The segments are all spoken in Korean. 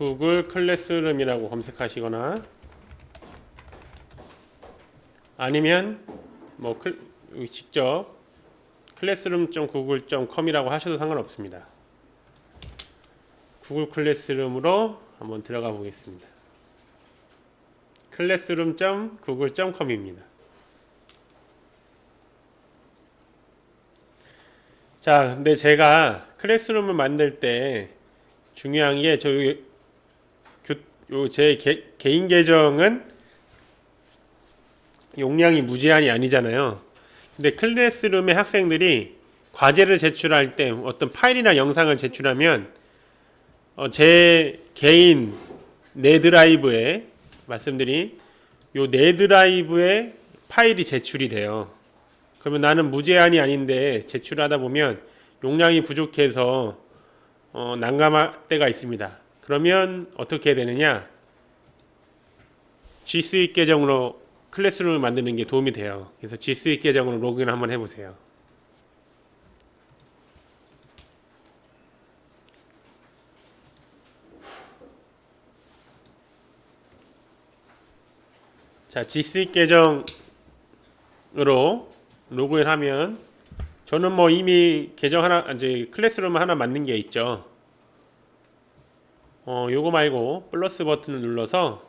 구글 클래스룸이라고 검색하시거나 아니면 뭐 클, 직접 클래스룸.google.com이라고 하셔도 상관없습니다. 구글 클래스룸으로 한번 들어가 보겠습니다. 클래스룸.google.com입니다. 자, 근데 제가 클래스룸을 만들 때 중요한 게 저 제 개인 계정은 용량이 무제한이 아니잖아요. 근데 클래스룸의 학생들이 과제를 제출할 때 어떤 파일이나 영상을 제출하면 어, 제 개인 내 드라이브에 말씀드린 요내 드라이브에 파일이 제출이 돼요. 그러면 나는 무제한이 아닌데 제출하다 보면 용량이 부족해서 어, 난감할 때가 있습니다. 그러면 어떻게 되느냐? G Suite 계정으로 클래스룸을 만드는 게 도움이 돼요. 그래서 G Suite 계정으로 로그인 한번 해보세요. 자, G Suite 계정으로 로그인 하면 저는 뭐 이미 계정 하나 이제 클래스룸 하나 만든 게 있죠. 어, 요거 말고 플러스 버튼을 눌러서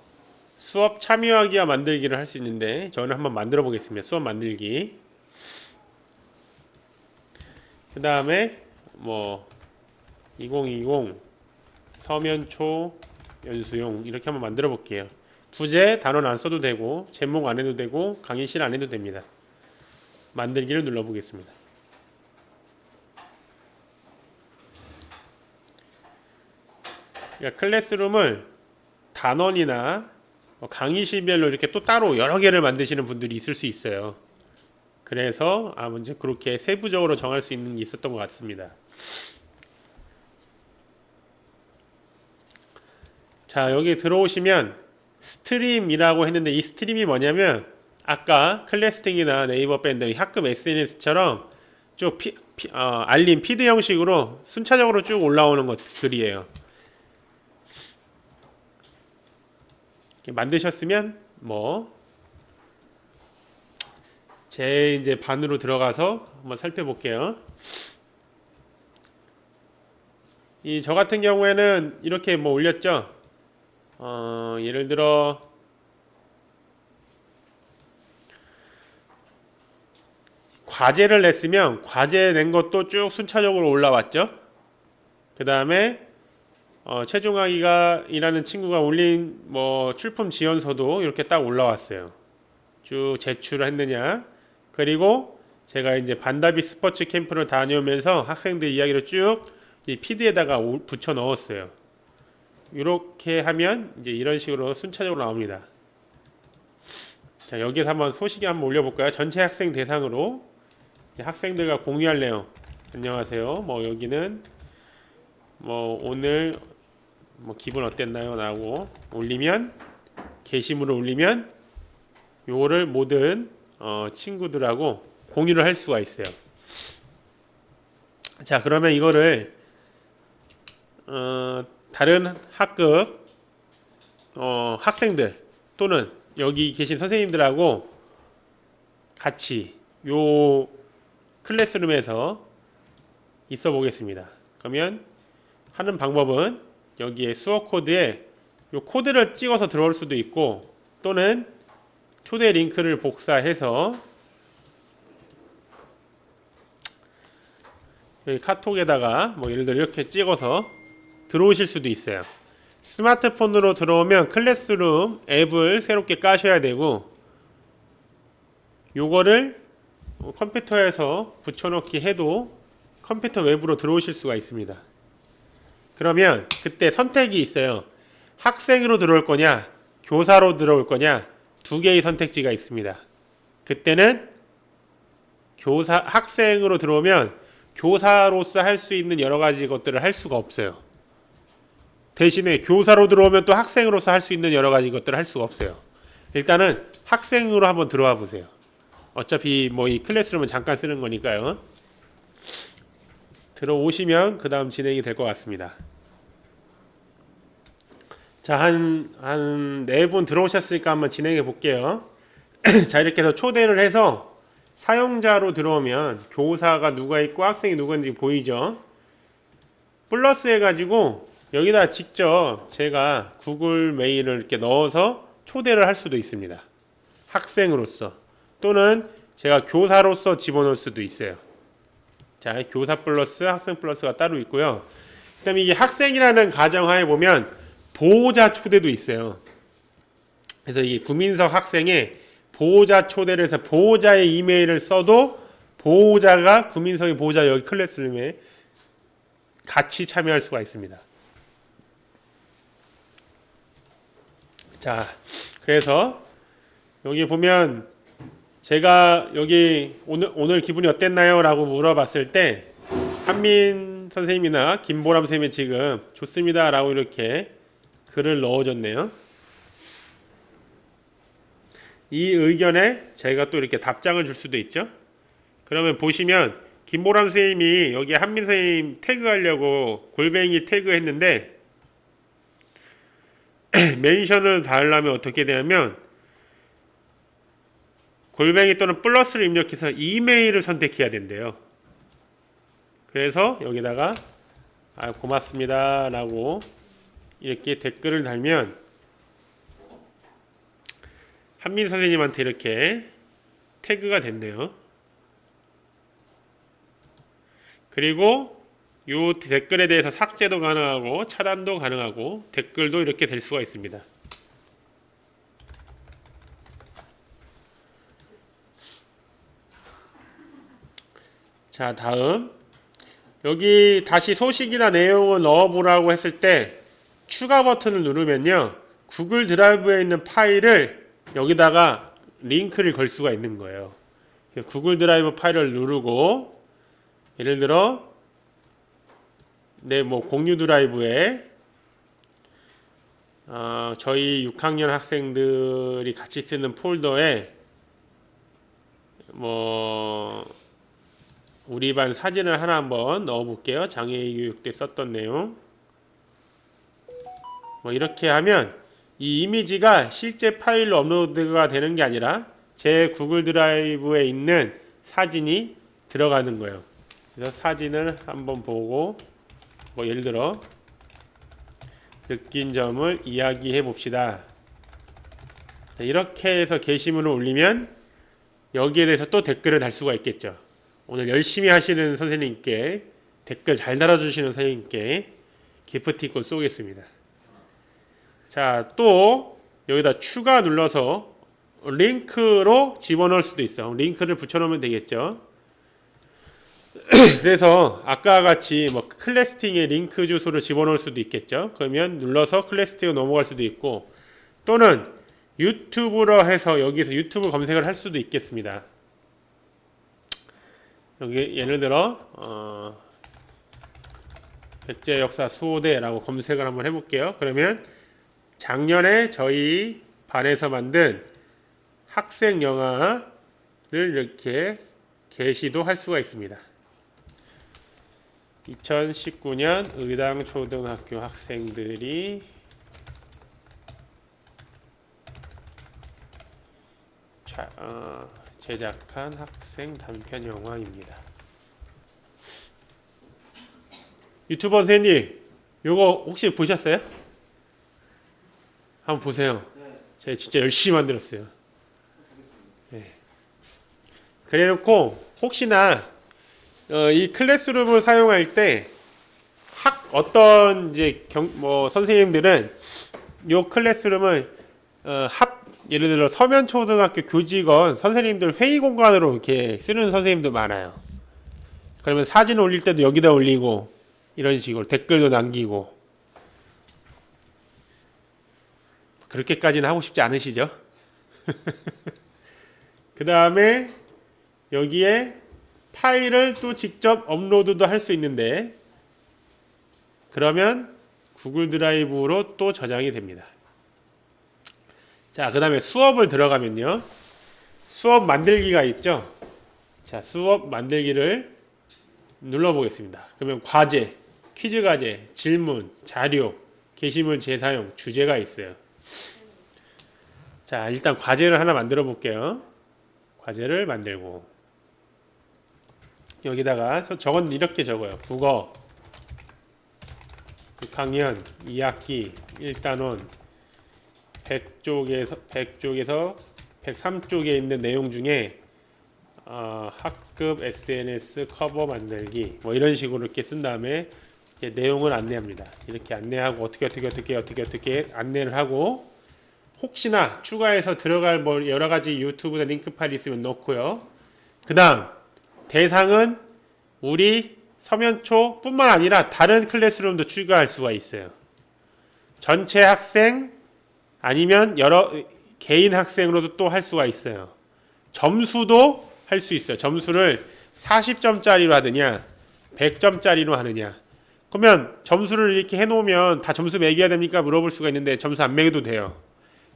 수업 참여하기와 만들기를 할 수 있는데 저는 한번 만들어 보겠습니다. 수업 만들기. 그 다음에 뭐 2020 서면초 연수용 이렇게 한번 만들어 볼게요. 부제 단원 안 써도 되고 제목 안 해도 되고 강의실 안 해도 됩니다. 만들기를 눌러 보겠습니다. 그러니까 클래스룸을 단원이나 뭐 강의실별로 이렇게 또 따로 여러 개를 만드시는 분들이 있을 수 있어요. 그래서 아 먼저 그렇게 세부적으로 정할 수 있는 게 있었던 것 같습니다. 자 여기 들어오시면 스트림이라고 했는데 이 스트림이 뭐냐면 아까 클래스팅이나 네이버 밴드 학급 SNS처럼 쭉 피, 피, 어, 알림 피드 형식으로 순차적으로 쭉 올라오는 것들이에요. 이렇게 만드셨으면 뭐 제 이제 반으로 들어가서 한번 살펴볼게요. 이 저 같은 경우에는 이렇게 뭐 올렸죠. 어, 예를 들어 과제를 냈으면 과제 낸 것도 쭉 순차적으로 올라왔죠. 그 다음에 어, 최종학이가 일하는 친구가 올린 뭐 출품 지원서도 이렇게 딱 올라왔어요. 쭉 제출했느냐. 그리고 제가 이제 반다비 스포츠 캠프를 다녀오면서 학생들 이야기를 쭉이 PD에다가 붙여 넣었어요. 이렇게 하면 이제 이런 식으로 순차적으로 나옵니다. 자, 여기서 한번 소식이 한번 올려볼까요? 전체 학생 대상으로 학생들과 공유할 내용. 안녕하세요. 뭐 여기는 뭐 오늘 뭐 기분 어땠나요? 라고 올리면 게시물을 올리면 요거를 모든 어, 친구들하고 공유를 할 수가 있어요. 자 그러면 이거를 어, 다른 학급 어, 학생들 또는 여기 계신 선생님들하고 같이 요 클래스룸에서 있어 보겠습니다. 그러면 하는 방법은 여기에 수업 코드에 요 코드를 찍어서 들어올 수도 있고 또는 초대 링크를 복사해서 여기 카톡에다가 뭐 예를 들어 이렇게 찍어서 들어오실 수도 있어요. 스마트폰으로 들어오면 클래스룸 앱을 새롭게 까셔야 되고 요거를 컴퓨터에서 붙여넣기 해도 컴퓨터 웹으로 들어오실 수가 있습니다. 그러면 그때 선택이 있어요. 학생으로 들어올 거냐, 교사로 들어올 거냐, 두 개의 선택지가 있습니다. 그때는 교사, 학생으로 들어오면 교사로서 할 수 있는 여러 가지 것들을 할 수가 없어요. 대신에 교사로 들어오면 또 학생으로서 할 수 있는 여러 가지 것들을 할 수가 없어요. 일단은 학생으로 한번 들어와 보세요. 어차피 뭐 이 클래스룸은 잠깐 쓰는 거니까요. 들어오시면 그 다음 진행이 될 것 같습니다. 자, 한, 한 네 분 들어오셨으니까 한번 진행해 볼게요. 자, 이렇게 해서 초대를 해서 사용자로 들어오면 교사가 누가 있고 학생이 누구인지 보이죠? 플러스 해가지고 여기다 직접 제가 구글 메일을 이렇게 넣어서 초대를 할 수도 있습니다. 학생으로서 또는 제가 교사로서 집어넣을 수도 있어요. 자, 교사 플러스 학생 플러스가 따로 있고요. 그 다음에 이게 학생이라는 가정하에 보면 보호자 초대도 있어요. 그래서 이 구민석 학생의 보호자 초대를 해서 보호자의 이메일을 써도 보호자가 구민석의 보호자 여기 클래스룸에 같이 참여할 수가 있습니다. 자, 그래서 여기 보면 제가 여기 오늘 오늘 기분이 어땠나요?라고 물어봤을 때 한민 선생님이나 김보람 선생님이 지금 좋습니다라고 이렇게 글을 넣어줬네요. 이 의견에 제가 또 이렇게 답장을 줄 수도 있죠. 그러면 보시면 김보람 선생님이 여기 한민 선생님 태그하려고 골뱅이 태그했는데 멘션을 달라면 어떻게 되냐면 골뱅이 또는 플러스를 입력해서 이메일을 선택해야 된대요. 그래서 여기다가 아, 고맙습니다라고 이렇게 댓글을 달면 한민 선생님한테 이렇게 태그가 됐네요. 그리고 이 댓글에 대해서 삭제도 가능하고 차단도 가능하고 댓글도 이렇게 될 수가 있습니다. 자, 다음 여기 다시 소식이나 내용을 넣어보라고 했을 때 추가 버튼을 누르면요. 구글 드라이브에 있는 파일을 여기다가 링크를 걸 수가 있는 거예요. 구글 드라이브 파일을 누르고 예를 들어 내 뭐 공유 드라이브에 어, 저희 6학년 학생들이 같이 쓰는 폴더에 뭐 우리 반 사진을 하나 한번 넣어 볼게요. 장애 교육 때 썼던 내용. 뭐 이렇게 하면 이 이미지가 실제 파일로 업로드가 되는 게 아니라 제 구글 드라이브에 있는 사진이 들어가는 거예요. 그래서 사진을 한번 보고 뭐 예를 들어 느낀 점을 이야기해 봅시다. 이렇게 해서 게시물을 올리면 여기에 대해서 또 댓글을 달 수가 있겠죠. 오늘 열심히 하시는 선생님께 댓글 잘 달아주시는 선생님께 기프티콘 쏘겠습니다. 자, 또 여기다 추가 눌러서 링크로 집어넣을 수도 있어. 링크를 붙여놓으면 되겠죠. 그래서 아까 같이 뭐 클래스팅에 링크 주소를 집어넣을 수도 있겠죠. 그러면 눌러서 클래스팅으로 넘어갈 수도 있고 또는 유튜브로 해서 여기서 유튜브 검색을 할 수도 있겠습니다. 여기 예를 들어 어, 백제 역사 수호대라고 검색을 한번 해볼게요. 그러면 작년에 저희 반에서 만든 학생 영화를 이렇게 게시도 할 수가 있습니다. 2019년 의당 초등학교 학생들이 자, 어, 제작한 학생 단편 영화입니다. 유튜버 선생님, 요거 혹시 보셨어요? 한번 보세요. 제가 진짜 열심히 만들었어요. 네. 그래놓고 혹시나 어, 이 클래스룸을 사용할 때 학 어떤 이제 경, 뭐 선생님들은 요 클래스룸을 어, 합 예를 들어 서면 초등학교 교직원 선생님들 회의 공간으로 이렇게 쓰는 선생님도 많아요. 그러면 사진 올릴 때도 여기다 올리고 이런 식으로 댓글도 남기고 그렇게까지는 하고 싶지 않으시죠? 그 다음에 여기에 파일을 또 직접 업로드도 할 수 있는데 그러면 구글 드라이브로 또 저장이 됩니다. 자, 그 다음에 수업을 들어가면요. 수업 만들기가 있죠. 자, 수업 만들기를 눌러보겠습니다. 그러면 과제, 퀴즈 과제, 질문, 자료, 게시물 재사용 주제가 있어요. 자, 일단 과제를 하나 만들어 볼게요. 과제를 만들고 여기다가 서- 저건 이렇게 적어요. 국어 6학년 2학기 1단원 100쪽에서 100쪽에서 103쪽에 있는 내용 중에 어, 학급 SNS 커버 만들기 뭐 이런 식으로 이렇게 쓴 다음에 내용을 안내합니다. 이렇게 안내하고 어떻게 어떻게 어떻게 어떻게 어떻게 안내를 하고 혹시나 추가해서 들어갈 뭐 여러 가지 유튜브나 링크 파일 있으면 넣고요. 그 다음 대상은 우리 서면초 뿐만 아니라 다른 클래스룸도 추가할 수가 있어요. 전체 학생 아니면 여러 개인 학생으로도 또 할 수가 있어요. 점수도 할 수 있어요. 점수를 40점짜리로 하느냐, 100점짜리로 하느냐. 그러면 점수를 이렇게 해놓으면 다 점수 매겨야 됩니까? 물어볼 수가 있는데 점수 안 매겨도 돼요.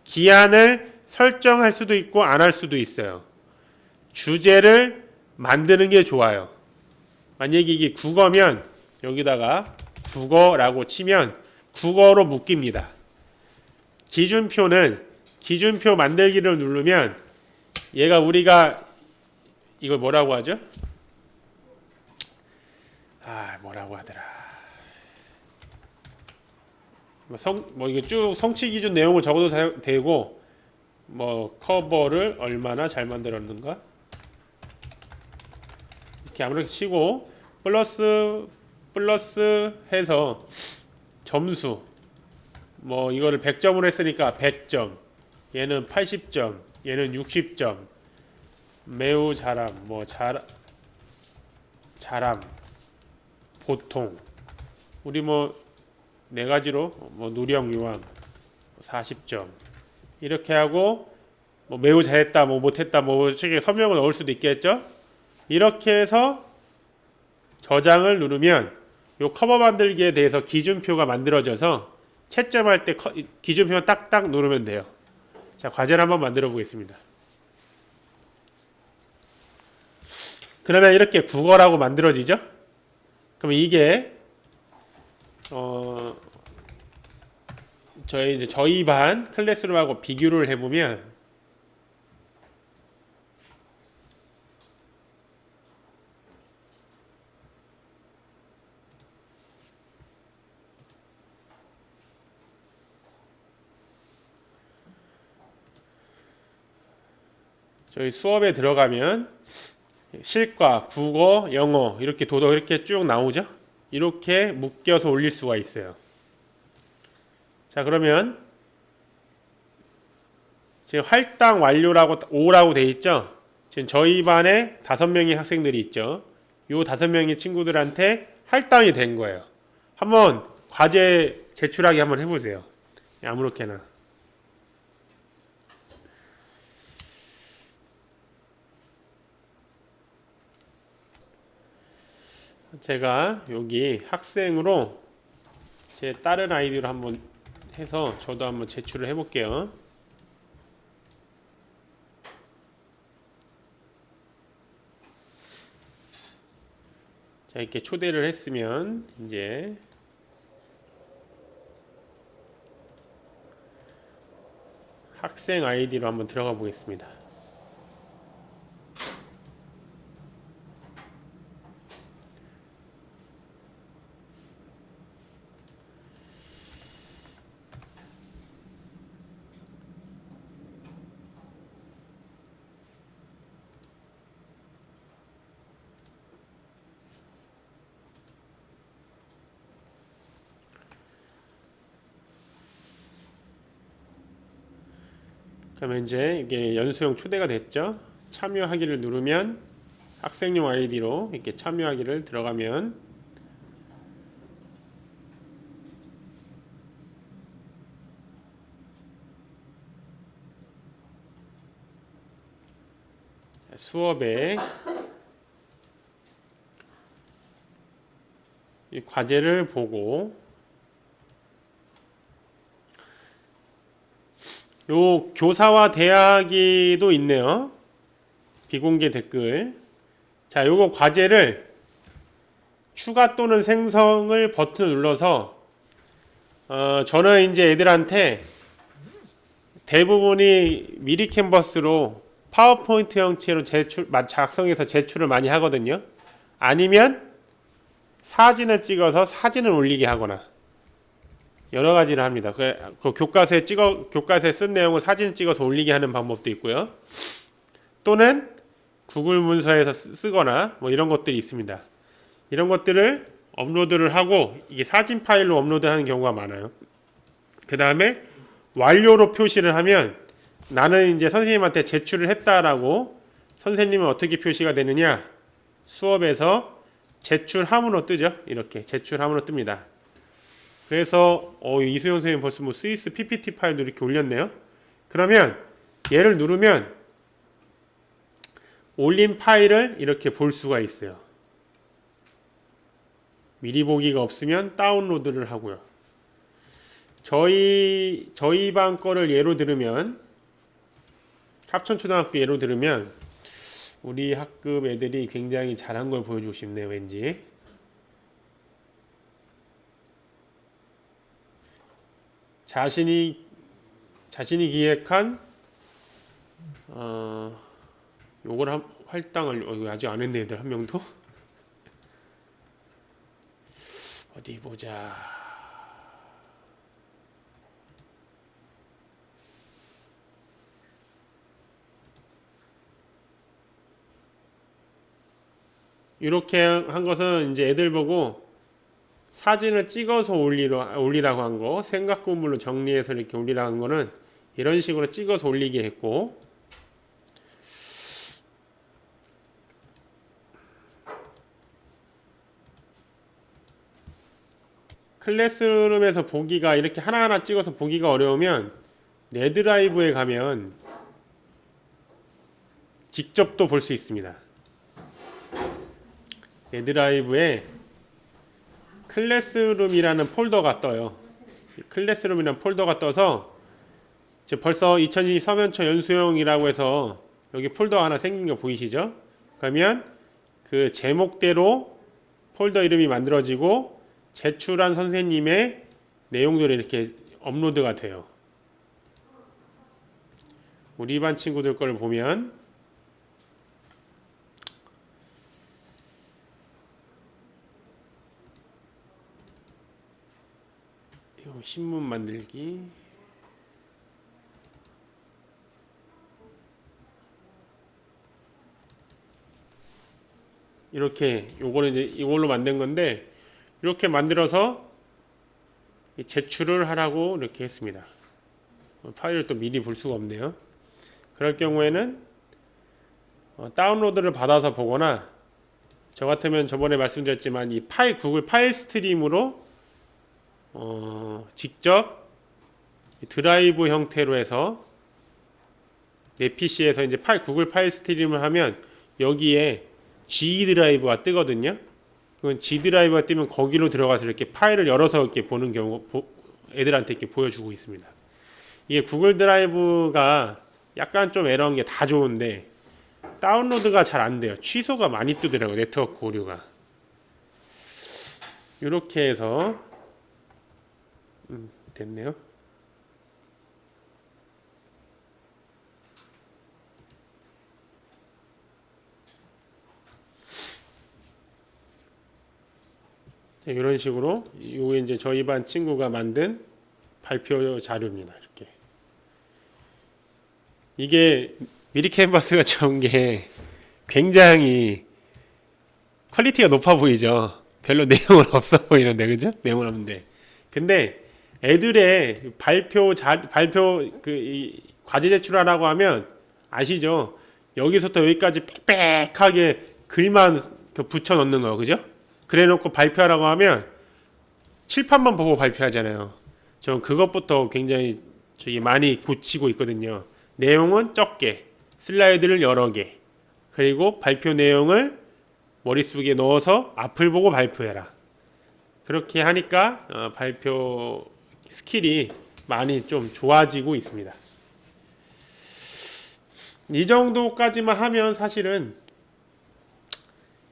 기한을 설정할 수도 있고 안 할 수도 있어요. 주제를 만드는 게 좋아요. 만약에 이게 국어면 여기다가 국어라고 치면 국어로 묶입니다. 기준표는 기준표 만들기를 누르면 얘가 우리가 이걸 뭐라고 하죠? 아 뭐라고 하더라. 뭐 성, 뭐 이거 쭉 성취 기준 내용을 적어도 다- 되고 뭐 커버를 얼마나 잘 만들었는가? 이렇게 아무렇게 치고 플러스 플러스 해서 점수. 뭐 이거를 100점으로 했으니까 100점. 얘는 80점. 얘는 60점. 매우 잘함 뭐 잘, 잘함 보통. 우리 뭐 네 가지로 뭐 누령 유황 40점. 이렇게 하고 뭐 매우 잘했다 뭐 못했다 뭐 책에 서명을 넣을 수도 있겠죠? 이렇게 해서 저장을 누르면 요 커버 만들기에 대해서 기준표가 만들어져서 채점할 때 커- 기준표만 딱딱 누르면 돼요. 자 과제를 한번 만들어 보겠습니다. 그러면 이렇게 국어라고 만들어지죠? 그럼 이게 어 저희 이제 저희 반 클래스룸하고 비교를 해보면 저희 수업에 들어가면 실과, 국어, 영어 이렇게 도덕 이렇게 쭉 나오죠. 이렇게 묶여서 올릴 수가 있어요. 자 그러면 지금 할당 완료라고 5라고 돼 있죠. 지금 저희 반에 다섯 명의 학생들이 있죠. 요 다섯 명의 친구들한테 할당이 된 거예요. 한번 과제 제출하기 한번 해보세요. 아무렇게나. 제가 여기 학생으로 제 다른 아이디로 한번 해서 저도 한번 제출을 해볼게요. 자 이렇게 초대를 했으면 이제 학생 아이디로 한번 들어가 보겠습니다. 그러면 이제 이게 연수용 초대가 됐죠. 참여하기를 누르면 학생용 아이디로 이렇게 참여하기를 들어가면 수업에 이 과제를 보고 요 교사와 대학이도 있네요. 비공개 댓글. 자, 요거 과제를 추가 또는 생성을 버튼을 눌러서 어, 저는 이제 애들한테 대부분이 미리 캔버스로 파워포인트 형태로 제출 마- 작성해서 제출을 많이 하거든요. 아니면 사진을 찍어서 사진을 올리게 하거나 여러 가지를 합니다. 그, 그 교과서에 찍어 교과서에 쓴 내용을 사진 찍어서 올리게 하는 방법도 있고요. 또는 구글 문서에서 쓰- 쓰거나 뭐 이런 것들이 있습니다. 이런 것들을 업로드를 하고 이게 사진 파일로 업로드하는 경우가 많아요. 그 다음에 완료로 표시를 하면 나는 이제 선생님한테 제출을 했다라고 선생님은 어떻게 표시가 되느냐 수업에서 제출함으로 뜨죠. 이렇게 제출함으로 뜹니다. 그래서 어, 이수영 선생님 벌써 뭐 스위스 PPT 파일도 이렇게 올렸네요. 그러면 얘를 누르면 올린 파일을 이렇게 볼 수가 있어요. 미리 보기가 없으면 다운로드를 하고요. 저희 저희 반 거를 예로 들으면 합천초등학교 예로 들으면 우리 학급 애들이 굉장히 잘한 걸 보여주고 싶네요, 왠지. 자신이 자신이 기획한 어 요걸 한, 할당을 어, 아직 안 했네 애들 한 명도 어디 보자. 이렇게 한 것은 이제 애들 보고 사진을 찍어서 올리러, 올리라고 한 거, 생각 구문으로 정리해서 이렇게 올리라고 한 거는 이런 식으로 찍어서 올리게 했고, 클래스룸에서 보기가 이렇게 하나하나 찍어서 보기가 어려우면 네드라이브에 가면 직접 또 볼 수 있습니다. 네드라이브에 클래스룸이라는 폴더가 떠요. 이 클래스룸이라는 폴더가 떠서 이제 벌써 2020 서면초 연수용이라고 해서 여기 폴더 하나 생긴 거 보이시죠? 그러면 그 제목대로 폴더 이름이 만들어지고 제출한 선생님의 내용들이 이렇게 업로드가 돼요. 우리 반 친구들 거를 보면 요 신문 만들기 이렇게 요거는 이제 이걸로 만든 건데 이렇게 만들어서 이 제출을 하라고 이렇게 했습니다. 어, 파일을 또 미리 볼 수가 없네요. 그럴 경우에는 어, 다운로드를 받아서 보거나 저 같으면 저번에 말씀드렸지만 이 파일 구글 파일 스트림으로 어, 직접 드라이브 형태로 해서 내 PC에서 이제 파일 구글 파일 스트림을 하면 여기에 G 드라이브가 뜨거든요. 그건 G 드라이브가 뜨면 거기로 들어가서 이렇게 파일을 열어서 이렇게 보는 경우 보- 애들한테 이렇게 보여주고 있습니다. 이게 구글 드라이브가 약간 좀 에러한 게다 좋은데 다운로드가 잘 안 돼요. 취소가 많이 뜨더라고요. 네트워크 오류가. 이렇게 해서 음, 됐네요. 자, 이런 식으로 이게 이제 저희 반 친구가 만든 발표 자료입니다. 이렇게 이게 미리 캔버스가 좋은 게 굉장히 퀄리티가 높아 보이죠. 별로 내용은 없어 보이는데 그죠? 내용은 없는데 근데 애들의 발표 자 발표 그이 과제 제출하라고 하면 아시죠? 여기서부터 여기까지 빽빽하게 글만 더 붙여 넣는 거 그죠? 그래 놓고 발표하라고 하면 칠판만 보고 발표하잖아요. 저 그것부터 굉장히 저기 많이 고치고 있거든요. 내용은 적게, 슬라이드를 여러 개, 그리고 발표 내용을 머릿속에 넣어서 앞을 보고 발표해라. 그렇게 하니까 어, 발표 스킬이 많이 좀 좋아지고 있습니다. 이 정도까지만 하면 사실은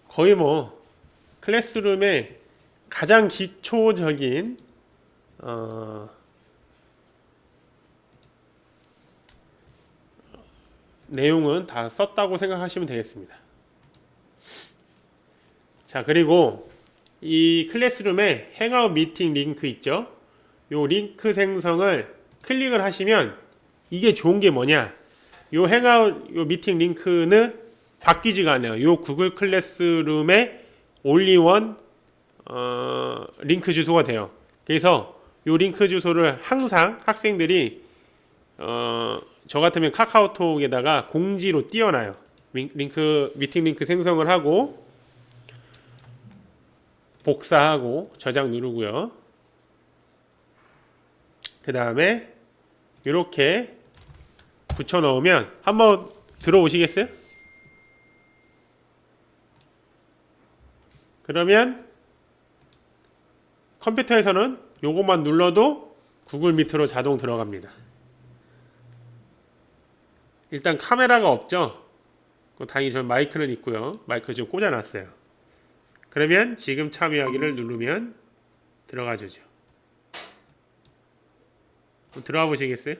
거의 뭐 클래스룸의 가장 기초적인 어, 내용은 다 썼다고 생각하시면 되겠습니다. 자, 그리고 이 클래스룸에 행아웃 미팅 링크 있죠? 요 링크 생성을 클릭을 하시면 이게 좋은 게 뭐냐? 요 행아웃 요 미팅 링크는 바뀌지가 않아요. 요 구글 클래스룸의 올리원 어, 링크 주소가 돼요. 그래서 요 링크 주소를 항상 학생들이 어, 저 같으면 카카오톡에다가 공지로 띄워놔요. 링- 링크 미팅 링크 생성을 하고 복사하고 저장 누르고요. 그 다음에 이렇게 붙여 넣으면 한번 들어오시겠어요? 그러면 컴퓨터에서는 요것만 눌러도 구글 미트로 자동 들어갑니다. 일단 카메라가 없죠? 그 당연히 전 마이크는 있고요. 마이크 지금 꽂아놨어요. 그러면 지금 참여하기를 누르면 들어가 주죠. 들어가 보시겠어요?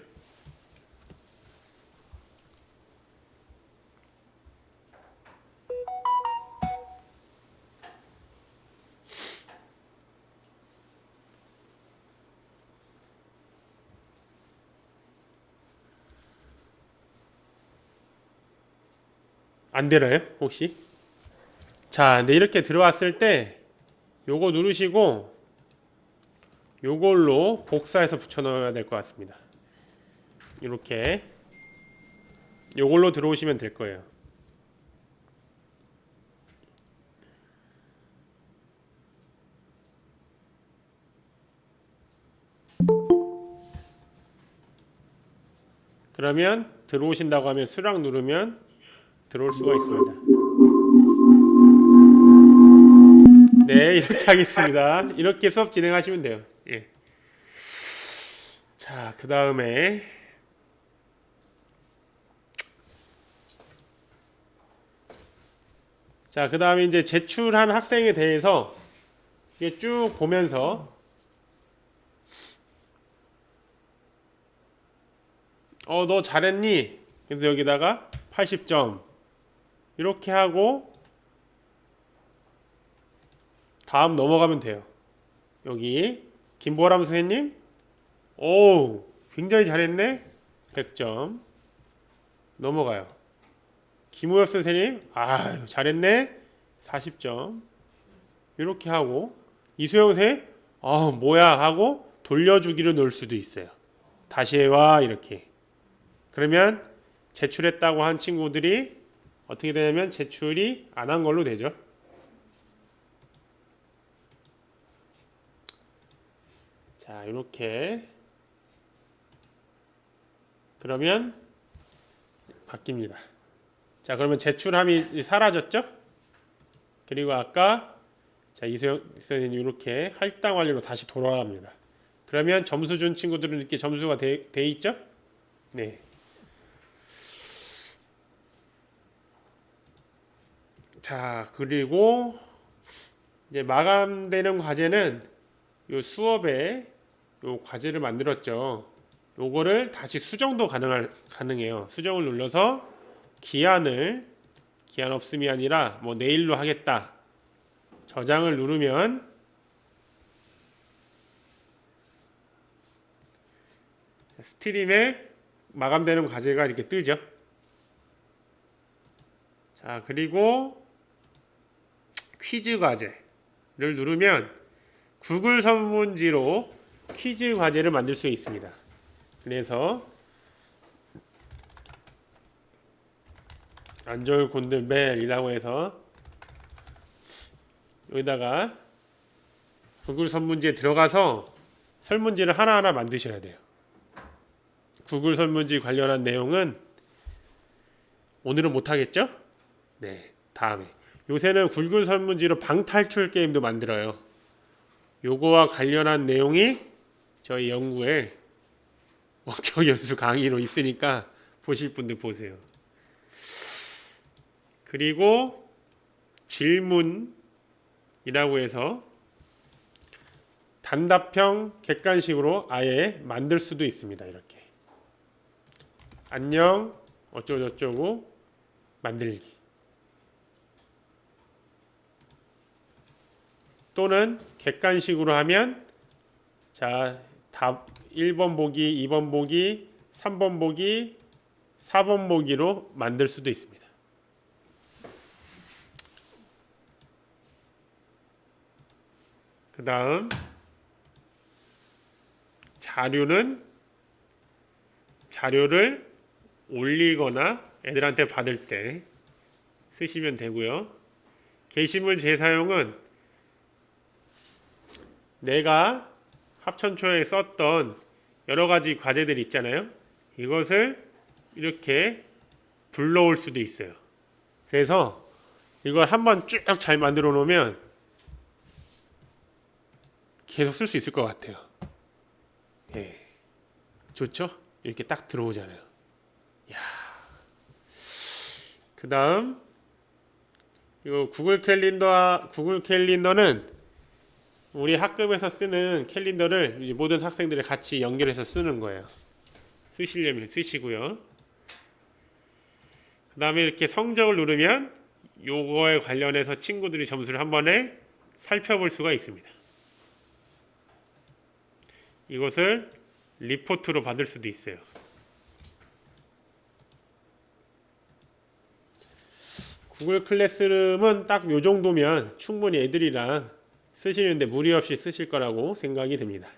안 되나요? 혹시? 자, 근데 이렇게 들어왔을 때 요거 누르시고 요걸로 복사해서 붙여 넣어야 될 것 같습니다. 이렇게 요걸로 들어오시면 될 거예요. 그러면 들어오신다고 하면 수락 누르면 들어올 수가 있습니다. 네, 이렇게 하겠습니다. 이렇게 수업 진행하시면 돼요. 예. 자, 그 다음에 자, 그 다음에 이제 제출한 학생에 대해서 이게 쭉 보면서 어, 너 잘했니? 그래서 여기다가 80점 이렇게 하고 다음 넘어가면 돼요. 여기 김보람 선생님, 오, 굉장히 잘했네. 100점 넘어가요. 김우엽 선생님, 아, 잘했네. 40점. 이렇게 하고 이수영 선생님, 아, 뭐야 하고 돌려주기를 넣을 수도 있어요. 다시 해와 이렇게. 그러면 제출했다고 한 친구들이 어떻게 되냐면 제출이 안 한 걸로 되죠. 자, 이렇게 그러면 바뀝니다. 자, 그러면 제출함이 사라졌죠? 그리고 아까 자, 선생님 이렇게 할당 완료로 다시 돌아갑니다. 그러면 점수 준 친구들은 이렇게 점수가 돼, 돼 있죠? 네. 자, 그리고 이제 마감되는 과제는 요 수업에 요 과제를 만들었죠. 요거를 다시 수정도 가능할 가능해요. 수정을 눌러서 기한을 기한 없음이 아니라 뭐 내일로 하겠다. 저장을 누르면 스트림에 마감되는 과제가 이렇게 뜨죠. 자, 그리고 퀴즈 과제를 누르면 구글 설문지로 퀴즈 과제를 만들 수 있습니다. 그래서 안절 곤들벨이라고 해서 여기다가 구글 설문지에 들어가서 설문지를 하나하나 만드셔야 돼요. 구글 설문지 관련한 내용은 오늘은 못 하겠죠? 네, 다음에. 요새는 구글 설문지로 방탈출 게임도 만들어요. 요거와 관련한 내용이 저희 연구에 원격 연수 강의로 있으니까 보실 분들 보세요. 그리고 질문이라고 해서 단답형 객관식으로 아예 만들 수도 있습니다. 이렇게 안녕 어쩌고저쩌고 만들기 또는 객관식으로 하면 자, 답 1번 보기, 2번 보기, 3번 보기, 4번 보기로 만들 수도 있습니다. 그 다음 자료는 자료를 올리거나 애들한테 받을 때 쓰시면 되고요. 게시물 재사용은 내가 합천초에 썼던 여러 가지 과제들 있잖아요. 이것을 이렇게 불러올 수도 있어요. 그래서 이걸 한번 쭉 잘 만들어 놓으면 계속 쓸 수 있을 것 같아요. 예. 좋죠? 이렇게 딱 들어오잖아요. 야. 그다음 이거 구글 캘린더 구글 캘린더는 우리 학급에서 쓰는 캘린더를 모든 학생들이 같이 연결해서 쓰는 거예요. 쓰시려면 쓰시고요. 그 다음에 이렇게 성적을 누르면 요거에 관련해서 친구들이 점수를 한 번에 살펴볼 수가 있습니다. 이것을 리포트로 받을 수도 있어요. 구글 클래스룸은 딱 요 정도면 충분히 애들이랑 쓰시는데 무리 없이 쓰실 거라고 생각이 듭니다.